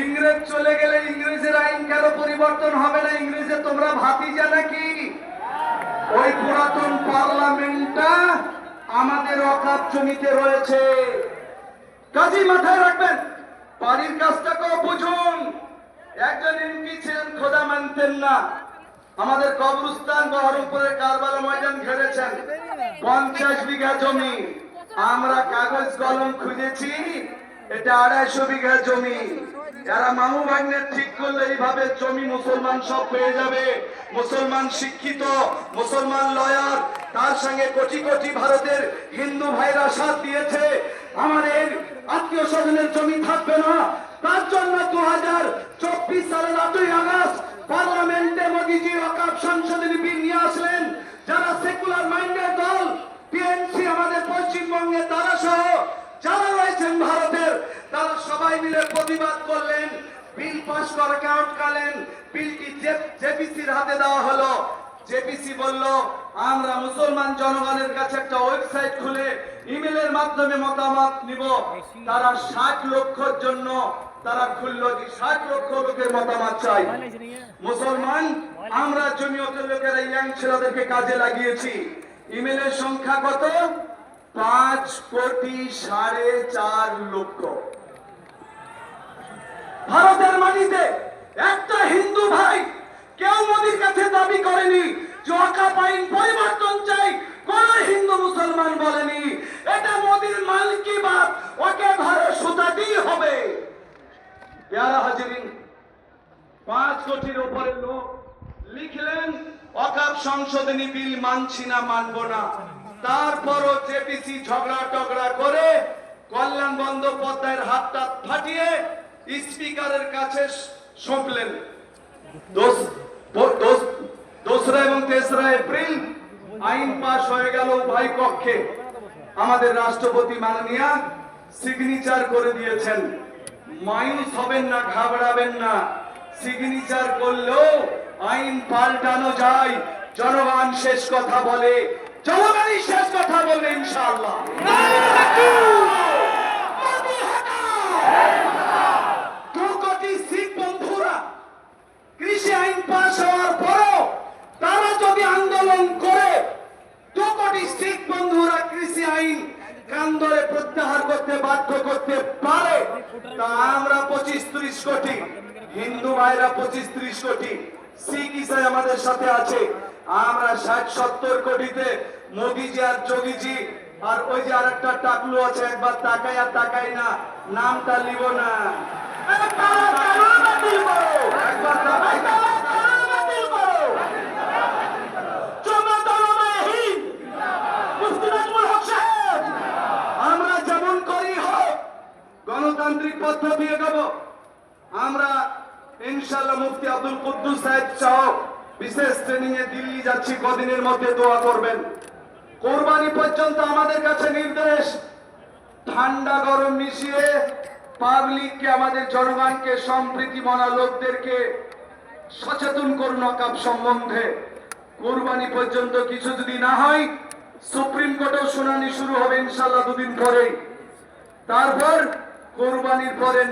ইংরেজ চলে গেলে ইংরেজের আইন কেন পরিবর্তন হবে না? ইংরেজে তোমরা ভাতিজা নাকি? ওই পুরাতন পার্লামেন্টটা আমাদের অকাপ জমিতে রয়েছে। কাজী মাথায় রাখবেন, বাড়ির কাজটাকেও বুঝুন। একজন এমপি ছিলেন, খোদা মানতেন না। আমাদের কবরস্থান বহরমপুরের কারবালা ময়দান ঘেরেছেন। পঞ্চাশ বিঘা জমি। আমরা কাগজ কলম খুঁজেছি, এটা আড়াইশো বিঘা জমি। যারা মামু ভাগ্নের ঠিক করলে এইভাবে জমি মুসলমান সব পেয়ে যাবে। মুসলমান শিক্ষিত, মুসলমান লয়ার, তার সঙ্গে কোটি কোটি ভারতের হিন্দু ভাইরা সাথ দিয়েছে। আমাদের আত্মীয় স্বজনের জমি থাকবে না। তার জন্য দু হাজার চব্বিশ সালের আটই আগস্ট পার্লামেন্টে মোদীজি অকাপ সংশোধনী বিল নিয়ে আসলেন। যারা সেকুলার মাইন্ডের দল টিএমসি আমাদের পশ্চিমবঙ্গে তারা সহ যারা রয়েছেন ভারতের তারা সবাই মিলে প্রতিবাদ করলেন। বিল পাস করাকে আটকালেন। বিলটি জেপিসির হাতে দেওয়া হলো। জেপিসি বলল, আমরা মুসলমান জনগণের কাছে একটা ওয়েবসাইট খুলে ইমেলের মাধ্যমে মতামত নিব। তারা ষাট লক্ষর জন্য তারা খুললো যে ষাট লক্ষ লোকের মতামত চাই। মুসলমান, আমরা জমিয়তের লোকেরা ইয়াং ছেলেদেরকে কাজে লাগিয়েছি। ইমেলের সংখ্যা কত? পাঁচ কোটি সাড়ে চার লক্ষ। ভারতের মাটিতে একটা হিন্দু ভাই কেউ মোদির কাছে দাবি করেনি যে ওয়াকাফ আইন পরিবর্তন চাই, কোন হিন্দু মুসলমান বলেনি। এটা মোদির মালিকি বাদ ওকে ঘরে সুতাতেই হবে। পেয়ারা হাজিরিন, পাঁচ কোটির উপরে লোক লিখলেন, অকাপ সংশোধনী বিল মানছি না, মানব না। তারপরও জেপিসি ঝগড়া টগড়া করে কল্যাণ বন্দ্যোপাধ্যায়ের হাতটা ফাটিয়ে স্পিকারের কাছে সঁপলেন। দোসরা এবং তেসরা এপ্রিল আইন পাশ হয়ে গেল উভয় কক্ষে আমাদের রাষ্ট্রপতি মাননীয়া সিগনেচার করে দিয়েছেন। মায়ুস হবেন না, ঘাবড়াবেন না। সিগনেচার করলেও আইন পাল্টানো যায়। জনগণ শেষ কথা বলে, জনগণই শেষ কথা বলবে ইনশাআল্লাহ দু কোটি শিখ বন্ধুরা কৃষি আইন পাশ হওয়ার পরও তারা যদি আন্দোলন করে দু কোটি শিখ বন্ধুরা কৃষি আইন ধরে প্রত্যাহার করতে বাধ্য করতে পারে, তা আমরা পঁচিশ ত্রিশ কোটি, হিন্দু ভাইরা পঁচিশ ত্রিশ কোটি, শিখ ইসাই আমাদের সাথে আছে। আমরা ষাট সত্তর কোটিতে মোদিজি আর যোগীজি, আর ওই যে আর একটা টাকলু আছে, একবার তাকাই আর তাকাই না, নামটা লিব না আরে তারা তারা বাতিল করো। একবার তাকাই না, তারা বাতিল করো। জনগণময়হীন। মুফতি নাজমুল হক সাহেব, আমরা যেমন করি হোক গণতান্ত্রিক পদ্ধতি এগোবো আমরা ইনশাল্লাহ মুফতি আব্দুল কুদ্দুস সাহেব সহ বিশেষ ট্রেনিং এ দিল্লি যাচ্ছি, কদিনের মধ্যে দোয়া করবেন। কোরবানি পর্যন্ত আমাদের কাছে নির্দেশ, ঠান্ডা গরম মিশিয়ে পাবলিককে আমাদের জনগণকে, সম্প্রীতি মনা লোকদেরকে সচেতন করুন অকাপ সম্বন্ধে। কোরবানি পর্যন্ত কিছু যদি না হয়, সুপ্রিম কোর্টেও শুনানি শুরু হবে ইনশাল্লাহ দুদিন পরেই। তারপর কোরবানির পরে